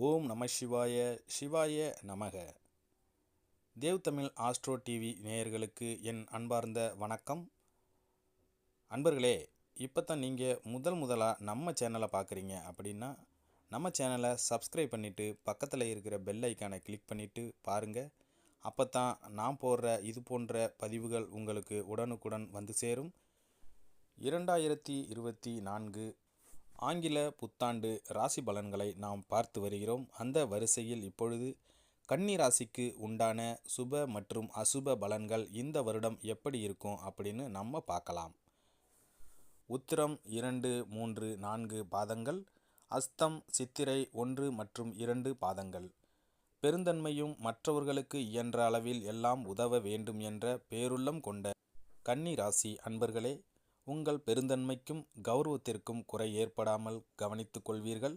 ஓம் நம சிவாய சிவாய நமக. தேவ் தமிழ் ஆஸ்ட்ரோ டிவி நேயர்களுக்கு என் அன்பார்ந்த வணக்கம். அன்பர்களே இப்போ தான் நீங்கள் முதல் முதலாக நம்ம சேனலை பார்க்குறீங்க அப்படின்னா நம்ம சேனலை சப்ஸ்கிரைப் பண்ணிவிட்டு பக்கத்தில் இருக்கிற பெல் ஐக்கானை கிளிக் பண்ணிவிட்டு பாருங்கள் அப்போ தான் நான் போடுற இது போன்ற பதிவுகள் உங்களுக்கு உடனுக்குடன் வந்து சேரும். இரண்டாயிரத்தி இருபத்தி நான்கு ஆங்கில புத்தாண்டு ராசி பலன்களை நாம் பார்த்து வருகிறோம். அந்த வரிசையில் இப்பொழுது கன்னி ராசிக்கு உண்டான சுப மற்றும் அசுப பலன்கள் இந்த வருடம் எப்படி இருக்கும் அப்படின்னு நம்ம பார்க்கலாம். உத்திரம் இரண்டு மூன்று நான்கு பாதங்கள் அஸ்தம் சித்திரை ஒன்று மற்றும் இரண்டு பாதங்கள். பெருந்தன்மையும் மற்றவர்களுக்கு இயன்ற அளவில் எல்லாம் உதவ வேண்டும் என்ற பேருள்ளம் கொண்ட கன்னி ராசி அன்பர்களே உங்கள் பெருந்தன்மைக்கும் கௌரவத்திற்கும் குறை ஏற்படாமல் கவனித்துக் கொள்வீர்கள்.